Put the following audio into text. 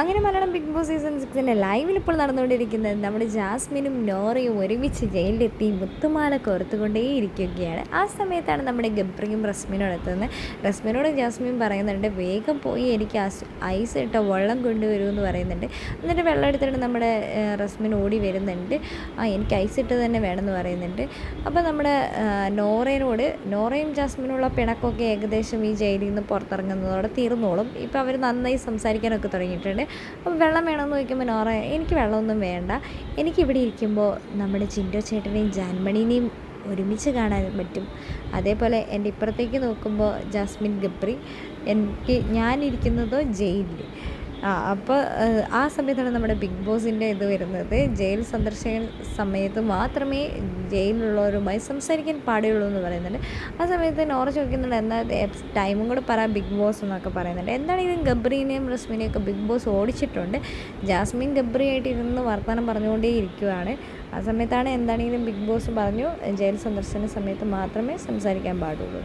അങ്ങനെ Malayalam Big Boss season സിക്സിന്റെ ലൈവിൽ ഇപ്പോൾ നടന്നുകൊണ്ടിരിക്കുന്നത് നമ്മുടെ ജാസ്മിനും നോറയും ഒരുമിച്ച് ജയിലിലെത്തി മുത്തുമാല കോർത്തുകൊണ്ടേ ഇരിക്കുകയാണ് ആ സമയത്താണ് നമ്മുടെ ഗബ്രിയും റസ്മിനോട് എത്തുന്നത്. റസ്മിനോട് ജാസ്മിൻ പറയുന്നുണ്ട് വേഗം പോയി എനിക്ക് ഐസ് ഇട്ട വെള്ളം കൊണ്ടുവരുമെന്ന് പറയുന്നുണ്ട്. എന്നിട്ട് വെള്ളം എടുത്തിട്ട് നമ്മുടെ റസ്മിൻ ഓടി വരുന്നുണ്ട്. ആ എനിക്ക് ഐസ് ഇട്ട് തന്നെ വേണമെന്ന് പറയുന്നുണ്ട്. അപ്പോൾ നമ്മുടെ നോറയിനോട് നോറയും ജാസ്മിനുള്ള പിണക്കമൊക്കെ ഏകദേശം ഈ ജയിലിൽ നിന്ന് പുറത്തിറങ്ങുന്നതോടെ തീർന്നോളും. ഇപ്പോൾ അവർ നന്നായി സംസാരിക്കാനൊക്കെ തുടങ്ങിയിട്ടുണ്ട്. അപ്പോൾ വെള്ളം വേണമെന്ന് ചോദിക്കുമ്പോൾ നോറ എനിക്ക് വെള്ളമൊന്നും വേണ്ട. എനിക്കിവിടെ ഇരിക്കുമ്പോൾ നമ്മുടെ ചിൻഡോ ചേട്ടനെയും ജാൻമണീനെയും ഒരുമിച്ച് കാണാൻ പറ്റും. അതേപോലെ എന്റെ ഇപ്പുറത്തേക്ക് നോക്കുമ്പോൾ ജാസ്മിൻ ഗബ്രി എനിക്ക് ഞാനിരിക്കുന്നതോ ജയിലിൽ. ആ അപ്പോൾ ആ സമയത്താണ് നമ്മുടെ ബിഗ് ബോസിന്റെ ഇത് വരുന്നത്. ജയിൽ സന്ദർശകൻ സമയത്ത് മാത്രമേ ജയിലിലുള്ളവരുമായി സംസാരിക്കാൻ പാടുള്ളൂ എന്ന് പറയുന്നുണ്ട്. ആ സമയത്ത് നോറ ചോദിക്കുന്നുണ്ട് എന്താ ടൈമും കൂടെ പറ ബിഗ് ബോസ് എന്നൊക്കെ പറയുന്നുണ്ട്. എന്താണ് എന്താണെങ്കിലും ഗബ്രീനെയും റസ്മിനെയും ഒക്കെ ബിഗ് ബോസ് ഓടിച്ചിട്ടുണ്ട്. ജാസ്മിൻ ഗബ്രിയായിട്ട് ഇരുന്ന് വർത്തമാനം പറഞ്ഞുകൊണ്ടേ ഇരിക്കുവാണ്. ആ സമയത്താണ് എന്താണെങ്കിലും ബിഗ് ബോസ് പറഞ്ഞു ജയിൽ സന്ദർശന സമയത്ത് മാത്രമേ സംസാരിക്കാൻ പാടുള്ളൂ.